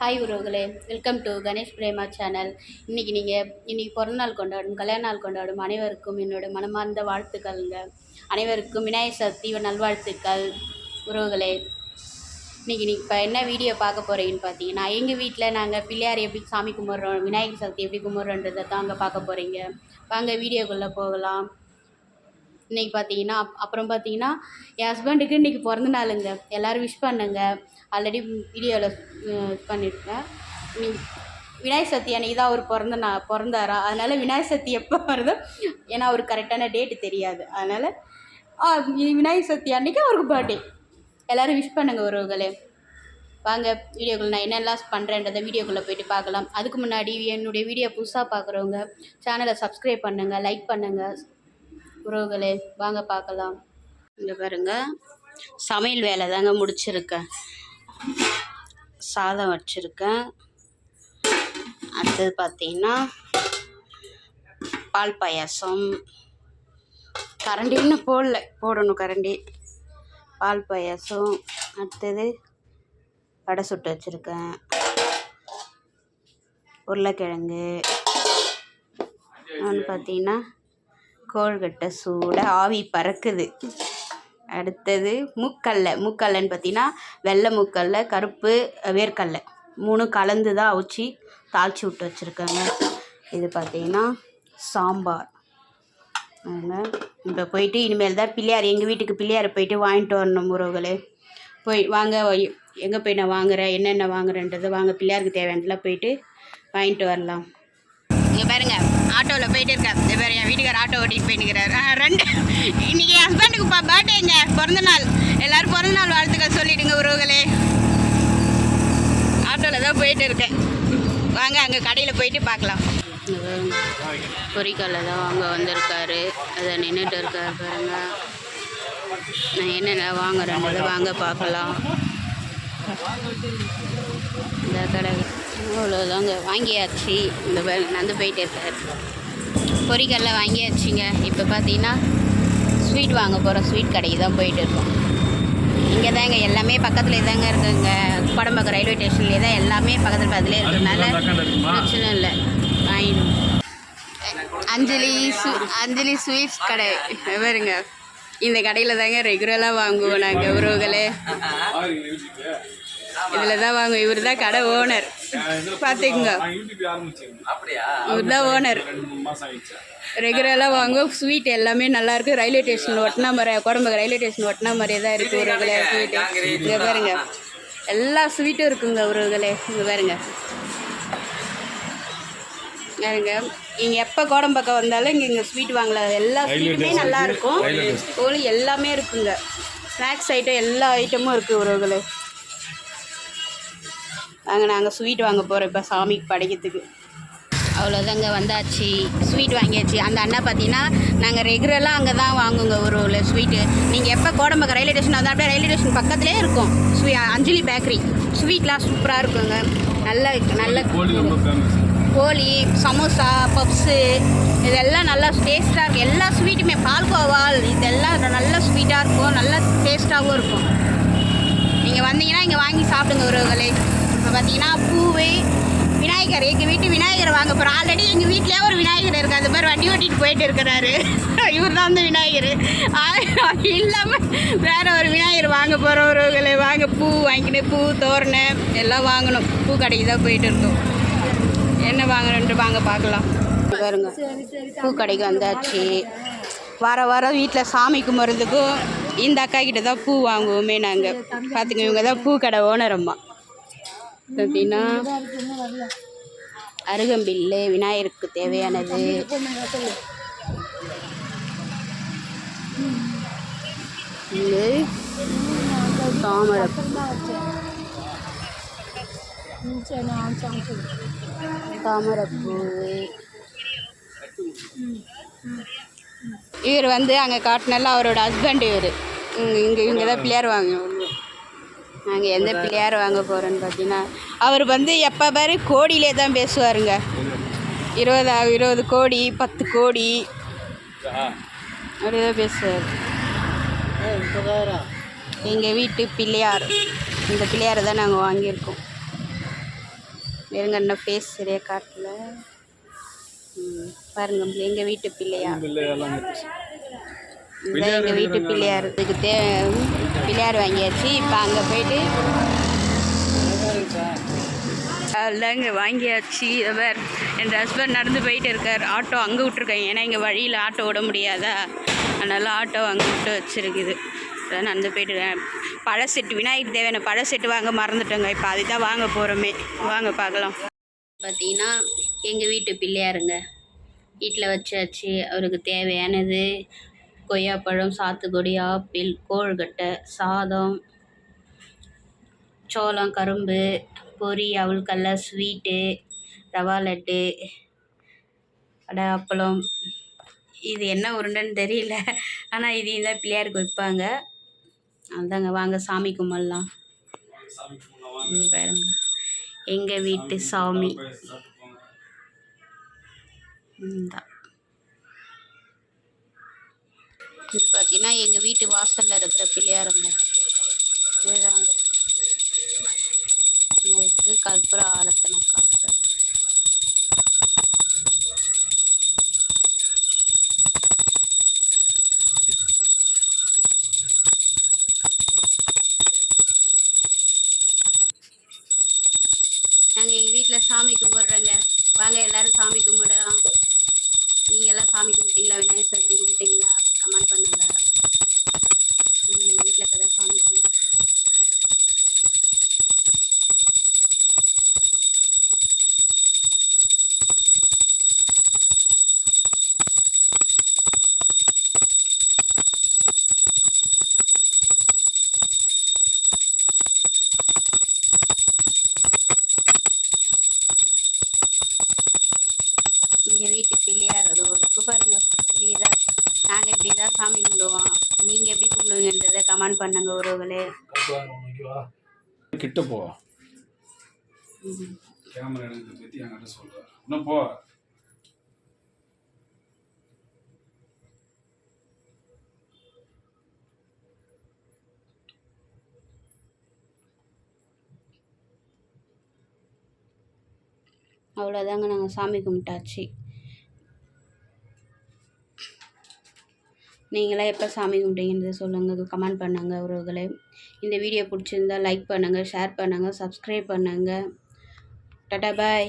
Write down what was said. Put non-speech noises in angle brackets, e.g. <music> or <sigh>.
Hi உறவுகளே welcome to Ganesh Prema channel இன்றைக்கி நீங்கள் இன்றைக்கி பிறந்தநாள் கொண்டாடும் கல்யாண நாள் கொண்டாடும் அனைவருக்கும் என்னோடய மனமார்ந்த வாழ்த்துக்கள்ங்க. அனைவருக்கும் விநாயகர் சதுர்த்தி நல்வாழ்த்துக்கள் உறவுகளே. இன்றைக்கி நீ இப்போ என்ன வீடியோ பார்க்க போகிறீங்கன்னு பார்த்தீங்கன்னா எங்கள் வீட்டில் நாங்கள் பிள்ளையார் எப்படி சாமி கும்பிட்றோம் விநாயகர் சதுர்த்தி எப்படி கும்பிட்றோன்றதை தான் அங்கே பார்க்க போகிறீங்க வாங்க வீடியோக்குள்ளே போகலாம். இன்றைக்கி பார்த்தீங்கன்னா அப் அப்புறம் பார்த்தீங்கன்னா என் ஹஸ்பண்டுக்கு இன்றைக்கி பிறந்த நாளுங்க. எல்லோரும் விஷ் பண்ணுங்க. ஆல்ரெடி வீடியோவில் இது பண்ணியிருக்கேன் நீ விநாயகர் சதுர்த்தி அன்றைக்கி தான் அவர் பிறந்த நா பிறந்தாரா? அதனால் விநாயகர் சதுர்த்தி எப்போ வருதோ ஏன்னா அவருக்கு கரெக்டான டேட்டு தெரியாது. அதனால் விநாயகர் சதுர்த்தி அன்றைக்கி அவருக்கு பர்த்டே எல்லோரும் விஷ் பண்ணுங்கள் உறவுகளே. வாங்க வீடியோக்குள்ள நான் என்னெல்லாம் பண்ணுறேன்றதை வீடியோக்குள்ளே போயிட்டு பார்க்கலாம். அதுக்கு முன்னாடி என்னுடைய வீடியோ புதுசாக பார்க்குறவங்க சேனலை சப்ஸ்கிரைப் பண்ணுங்கள் லைக் பண்ணுங்கள் உறவுகளே வாங்க பார்க்கலாம். இங்கே பாருங்க. சமையல் வேலை தாங்க முடிச்சிருக்கேன் சாதம் வச்சுருக்கேன் அடுத்தது பார்த்தீங்கன்னா பால் பாயாசம். கரண்டி இன்னும் போடல. போடணும் கரண்டி. பால் பாயாசம். அடுத்தது வடை சுட்டு வச்சுருக்கேன் உருளைக்கிழங்கு. ஒன்று பார்த்தீங்கன்னா கோழ்கட்டை சூட ஆவி பறக்குது. அடுத்தது முக்கல்ல. முக்கல்லன்னு பார்த்தீங்கன்னா வெள்ளை முக்கல்ல கருப்பு வேர்க்கல்ல. மூணும் கலந்து தான் அவிச்சி தாளித்து விட்டு வச்சுருக்காங்க. இது பார்த்தீங்கன்னா சாம்பார். அதனால் இப்போ போயிட்டு இனிமேல் தான் பிள்ளையார் எங்கள் வீட்டுக்கு பிள்ளையார் போயிட்டு வாங்கிட்டு வரணும் உறவுகளே. போய் வாங்க எங்கே போய் நான் வாங்குறேன் என்னென்ன வாங்குறேன்றது வாங்க பிள்ளையாருக்கு தேவையானதெல்லாம் போயிட்டு வாங்கிட்டு வரலாம். இங்கே பாருங்கள் ஆட்டோவில் போயிட்டு இருக்கேன். இந்த பாரு என் வீட்டுக்கார ஆட்டோ ஓட்டிட்டு போயிட்டுக்கிறாரு ரெண்டு. இன்னைக்கு என் ஹஸ்பண்டுக்கு பா பர்த்டேங்க பிறந்த நாள். எல்லாரும் பிறந்த நாள் வாழ்த்துக்கள் சொல்லிடுங்க உறவுகளே. ஆட்டோவில் தான் போயிட்டு இருக்கேன். வாங்க அங்கே கடையில் போயிட்டு பார்க்கலாம். பொறிக்கல்ல தான் வாங்க வந்திருக்காரு. அதை நின்றுட்டு இருக்காரு பாருங்க. நான் என்னென்ன வாங்குறேன் வாங்க பார்க்கலாம். இந்த கடை அவ்வளோதாங்க வாங்கியாச்சு. இந்த நடந்து போயிட்டே இருக்காரு. பொரிக்கல்ல வாங்கியாச்சுங்க. இப்போ பார்த்தீங்கன்னா ஸ்வீட் வாங்க போகிறோம் ஸ்வீட் கடைக்கு தான் போயிட்டு இருக்கோம். இங்கே தாங்க எல்லாமே பக்கத்தில் தாங்க இருக்குங்க. குடம்பக்கம் ரயில்வே ஸ்டேஷன்லேயே தான் எல்லாமே பக்கத்தில் பக்கத்துலேயே இருக்கிறதுனால பிரச்சனை இல்லை. வாங்கிடும் அஞ்சலி சு அஞ்சலி ஸ்வீட்ஸ் கடை. பாருங்க. இந்த கடையில் தாங்க ரெகுலராக வாங்குவோம் நாங்கள் உறவுகளே. இதில் தான் வாங்குவோம். இவர் தான் கடை ஓனர் பார்த்துக்குங்க இவர் ஓனர் ரெகுலராக வாங்குவோம் ஸ்வீட் எல்லாமே நல்லாயிருக்கு ரயில்வே ஸ்டேஷன் ஒட்டினா மாதிரி குடம்பு ரயில்வே ஸ்டேஷன் ஒட்டினா மாதிரியே தான் இருக்குது உறவுகளே ஸ்வீட்டு இங்கே பாருங்க. எல்லா ஸ்வீட்டும் இருக்குங்க உறவுகளே இங்கே பாருங்க. பாருங்க. நீங்கள் எப்போ கோடம்பக்கம் வந்தாலும் இங்கே இங்கே ஸ்வீட் வாங்கலாம். எல்லா ஸ்வீட்டுமே நல்லா இருக்கும். கோழி எல்லாமே இருக்குங்க. ஸ்நாக்ஸ் ஐட்டம் எல்லா ஐட்டமும் இருக்குது உறவுகளே வாங்க நாங்கள் ஸ்வீட் வாங்க போகிறோம் இப்போ சாமிக்கு படைக்கிறதுக்கு. அவ்வளோதாங்க வந்தாச்சு. ஸ்வீட் வாங்கியாச்சு. அந்த அண்ணா பார்த்தீங்கன்னா நாங்கள் ரெகுலராக அங்கே தான் வாங்குங்க ஒரு ஒரு ஸ்வீட்டு நீங்கள் எப்போ கோடம்பக்கம் ரயில்வே ஸ்டேஷன் வந்தால் அப்படியே ரயில்வே ஸ்டேஷன் பக்கத்துலேயே இருக்கும். ஸ்வீ அஞ்சலி பேக்கரி ஸ்வீட்லாம் சூப்பராக இருக்குங்க. நல்ல நல்ல கோழி சமோசா பப்ஸு இதெல்லாம் நல்லா டேஸ்ட்டாக இருக்கும். எல்லா ஸ்வீட்டுமே பால்கோவால் இதெல்லாம் நல்ல ஸ்வீட்டாக இருக்கும். நல்ல டேஸ்ட்டாகவும் இருக்கும். நீங்கள் வந்தீங்கன்னா இங்கே வாங்கி சாப்பிடுங்க உறவுகளே இப்போ பார்த்தீங்கன்னா பூவு விநாயகர். எங்கள் வீட்டு விநாயகர் வாங்க போகிறோம் ஆல்ரெடி எங்கள் வீட்டிலே ஒரு விநாயகர் இருக்குது அது மாதிரி வண்டி ஓட்டிகிட்டு போயிட்டு இருக்கிறாரு. <laughs> இவர் தான் அந்த விநாயகர். அது இல்லாமல் வேற ஒரு விநாயகர் வாங்க போகிறவர்களை வாங்க பூ வாங்கினு பூ தோரணை எல்லாம் வாங்கணும். பூ கடைக்கு தான் போயிட்டு இருக்கோம். என்ன வாங்கணுன்ட்டு வாங்க பார்க்கலாம். பாருங்க. பூ கடைக்கு வந்தாச்சு. வார வாரம் வீட்டில் சாமி கும்பிட்றதுக்கும் இந்த அக்கா கிட்ட தான் பூ வாங்குவோமே நாங்கள் பார்த்துங்க இவங்க தான் பூ கடை ஓனர் அம்மா பார்த்தீங்கன்னா அருகம்பில்லு விநாயகருக்கு தேவையானது. இது தாமரை. தாமரைப்பூ. இவர் வந்து அங்கே காட்டினால அவரோட ஹஸ்பண்ட் இவர். இங்கே இங்கே தான் பிள்ளையார் வாங்க நாங்கள் எந்த பிள்ளையார் வாங்க போகிறோன்னு பார்த்தீங்கன்னா அவர் வந்து எப்போ பாரு கோடியிலே தான் பேசுவாருங்க. இருபது இருபது கோடி பத்து கோடி. அப்படியே தான் பேசுவார். எங்கள் வீட்டு பிள்ளையார் இந்த பிள்ளையாரை தான் நாங்கள் வாங்கியிருக்கோம். இன்னும் ஃபேஸ் சரியாக காட்டல. ம், பாருங்க எங்கள் வீட்டு பிள்ளையா பிள்ளையெல்லாம் இதுதான் எங்கள் வீட்டு பிள்ளையார் இதுக்கு தே பிள்ளையார் வாங்கியாச்சு. இப்போ அங்கே போயிட்டு அதுதாங்க வாங்கியாச்சு. அவர் என் ஹஸ்பண்ட் நடந்து போயிட்டு இருக்கார். ஆட்டோ அங்கே விட்ருக்கேன் ஏன்னா இங்கே வழியில் ஆட்டோ விட முடியாதா? அதனால் ஆட்டோ அங்கே விட்டு வச்சுருக்குது. அதான் நடந்து போயிட்டு இருக்கேன். பழ செட்டு விநாயகர் தேவையான பழ செட்டு வாங்க மறந்துட்டோங்க. இப்போ அதுதான் வாங்க போகிறோமே வாங்க பார்க்கலாம். பார்த்தீங்கன்னா எங்கள் வீட்டு பிள்ளையாருங்க. வீட்டில் வச்சாச்சு. அவருக்கு தேவையானது கொய்யாப்பழம் சாத்துக்குடி ஆப்பிள் கோழ்கட்டை சாதம் சோளம் கரும்பு பொரி அவல்கல்ல ஸ்வீட்டு ரவா லட்டு அடை அப்பளம். இது என்ன உருண்டைன்னு தெரியல. ஆனால் இது தான் பிள்ளையாருக்கு வைப்பாங்க அதுதாங்க வாங்க சாமி கும்பலாம் பாருங்க. எங்கள் வீட்டு சாமி. தான் இது பார்த்தீங்கன்னா எங்கள் வீட்டு வாசலில் இருக்கிற பிள்ளையாருங்க இதுதாங்க அதுக்கு கற்பூர ஆரத்தனை காட்டுறது நாங்கள் எங்கள் வீட்டில் சாமி கும்பிட்றோங்க. வாங்க எல்லாரும் சாமி கும்பிடலாம். நீங்கள் எல்லாம் சாமி கும்பிட்டீங்களா விநாயகர் சதுர்த்தி? எங்கள் வீட்டு பிள்ளையார் அது இருக்கு பாருங்க. தெரியுதா? நாங்கள் இப்படி தான் சாமி கும்பிடுவோம். நீங்கள் எப்படி கும்பிடுவீங்கன்றதை கமெண்ட் பண்ணுங்க உறவுகளே கிட்ட போ. கேமரா எடுக்கிறத பற்றி என்கிட்ட சொல்கிறேன் இன்னும் போ. அவ்வளோதாங்க நாங்கள் சாமி கும்பிட்டாச்சு. நீங்களாம் எப்போ சாமி கும்பிட்டீங்கன்றதை சொல்லுங்கள் கமெண்ட் பண்ணுங்கள் உறவுகளே. இந்த வீடியோ பிடிச்சிருந்தா லைக் பண்ணுங்கள் ஷேர் பண்ணுங்கள் சப்ஸ்கிரைப் பண்ணுங்கள் டாட்டா பாய்